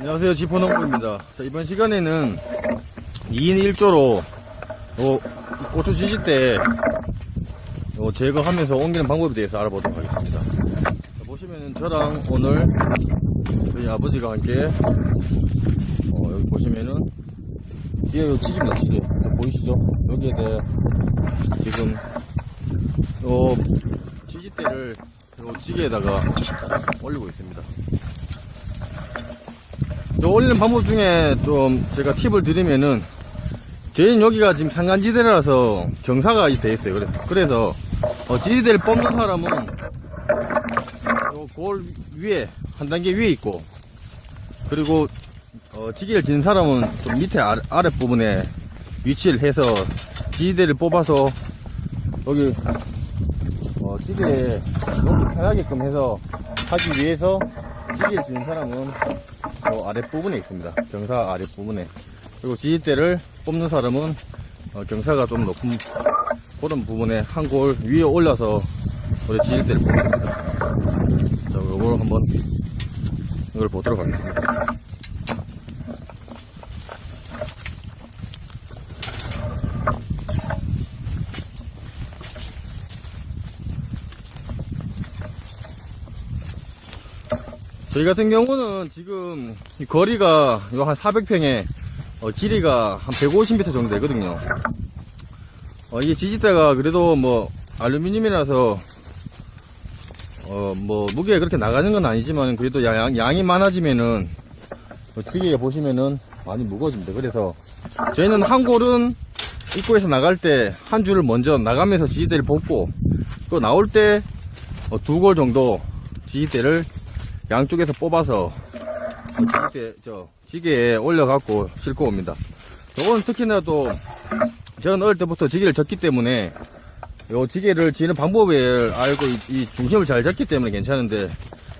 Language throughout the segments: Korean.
안녕하세요. 지포농부입니다. 자, 이번 시간에는 2인 1조로 요 고추 지질 때요 제거하면서 옮기는 방법에 대해서 알아보도록 하겠습니다. 자, 보시면은 저랑 오늘 저희 아버지가 함께 어, 여기 보시면은 뒤에 요 찌개 자, 보이시죠? 여기에 대해 지금 요 지지대를 요 찌개에다가 올리고 있습니다. 요 올리는 방법 중에 좀 제가 팁을 드리면은 저희는 여기가 지금 산간지대라서 경사가 돼 있어요. 그래서, 그래서 어, 지지대를 뽑는 사람은 요골 위에 한 단계 위에 있고 그리고 어, 지기를 지는 사람은 좀 밑에 아래, 아랫 부분에 위치를 해서 지지대를 뽑아서 여기 어, 찌개에 놓기 편하게끔 해서 하기 위해서 찌개를 지는 사람은 요 아랫부분에 있습니다. 경사 아랫부분에. 그리고 지지대를 뽑는 사람은 어, 경사가 좀 높은 그런 부분에 한 골 위에 올려서 우리 지지대를 뽑습니다. 자, 요걸 한번 이걸 보도록 하겠습니다. 저희 같은 경우는 지금 이 거리가 요한 400평에 어, 길이가 한 150m 정도 되거든요. 어, 이게 지지대가 그래도 뭐 알루미늄이라서 어, 뭐 무게가 그렇게 나가는 건 아니지만 그래도 양, 양이 많아지면은 어, 지게가 보시면은 많이 무거워집니다. 그래서 저희는 한 골은 입구에서 나갈 때 한 줄을 먼저 나가면서 지지대를 뽑고 또 나올 때 어, 두골 정도 지지대를 양쪽에서 뽑아서 그 지게 저 지게에 올려갖고 싣고 옵니다. 요거는 특히나 또 저는 어릴 때부터 지게를 졌기 때문에 요 지게를 지는 방법을 알고 이, 이 중심을 잘 잡기 때문에 괜찮은데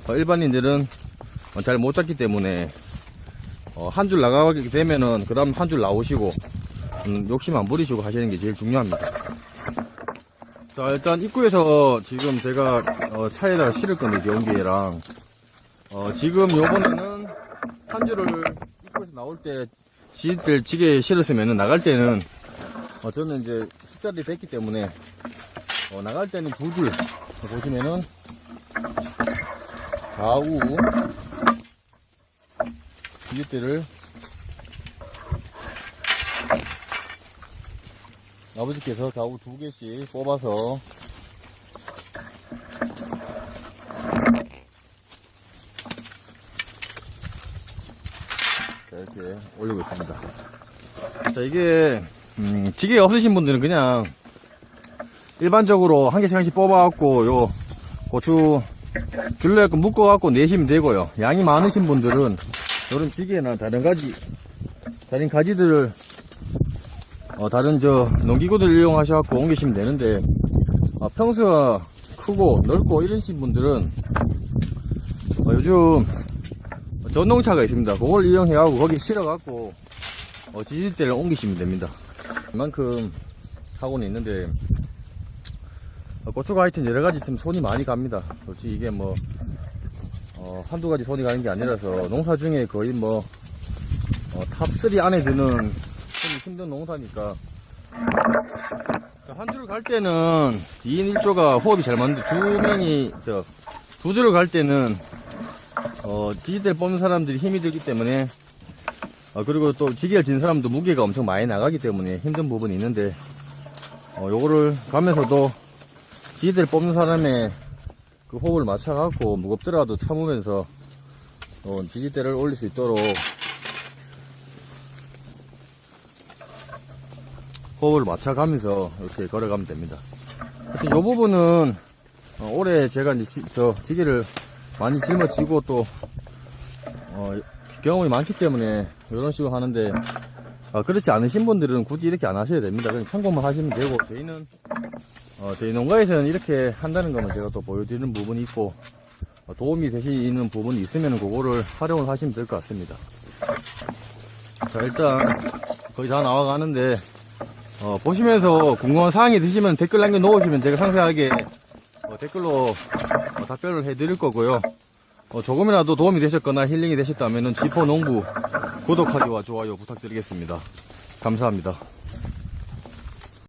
어, 일반인들은 어, 잘못 잡기 때문에 어, 한 줄 나가게 되면은 그 다음 한 줄 나오시고 음, 욕심 안 부리시고 하시는 게 제일 중요합니다. 자 일단 입구에서 지금 제가 어, 차에다가 실을 건데 연기랑 어, 지금 요번에는 한 줄을 입구에서 나올 때 지들 지게 실었으면 나갈 때는 어, 저는 이제 숫자리 됐기 때문에 어, 나갈 때는 두 줄 보시면은 좌우 지지대를 아버지께서 좌우 두 개씩 뽑아서 자, 이렇게 올리고 있습니다. 자, 이게, 음, 지게 없으신 분들은 그냥 일반적으로 한 개씩 한 개씩 뽑아갖고, 요, 고추 줄로 약간 묶어갖고 내시면 되고요. 양이 많으신 분들은 이런 지게나 다른 가지, 다른 가지들을, 어, 다른 저, 농기구들 이용하셔갖고 옮기시면 되는데, 어, 평수가 크고 넓고 이러신 분들은, 어, 요즘 전동차가 있습니다. 그걸 이용해가지고 거기 실어갖고 어, 지지대를 옮기시면 됩니다. 그만큼 하고는 있는데 어, 고추가 하여튼 여러 가지 있으면 손이 많이 갑니다. 솔직히 이게 뭐 어, 한두 가지 손이 가는 게 아니라서 농사 중에 거의 뭐 어, 탑3 안에 드는 좀 힘든 농사니까 한 줄 갈 때는 2인 1조가 호흡이 잘 맞는데 두 명이 저 두 줄을 갈 때는 어, 지지대를 뽑는 사람들이 힘이 들기 때문에 어, 그리고 또 지게를 지는 사람도 무게가 엄청 많이 나가기 때문에 힘든 부분이 있는데 어, 요거를 가면서도 지지대를 뽑는 사람의 그 호흡을 맞춰갖고 무겁더라도 참으면서 어, 지지대를 올릴 수 있도록 호흡을 맞춰가면서 이렇게 걸어가면 됩니다. 요 부분은 어, 올해 제가 이제 지, 저 지게를 많이 짊어지고 또 어, 경험이 많기 때문에 이런 식으로 하는데 어, 그렇지 않으신 분들은 굳이 이렇게 안 하셔야 됩니다. 그냥 참고만 하시면 되고 저희는 어, 저희 농가에서는 이렇게 한다는 것만 제가 또 보여드리는 부분이 있고 어, 도움이 되시는 부분이 있으면 그거를 활용을 하시면 될 것 같습니다. 자 일단 거의 다 나와가는데 어, 보시면서 궁금한 사항이 드시면 댓글 남겨 놓으시면 제가 상세하게 어, 댓글로 어, 답변을 해드릴 거고요. 어, 조금이라도 도움이 되셨거나 힐링이 되셨다면 지포 농부 구독하기와 좋아요 부탁드리겠습니다. 감사합니다.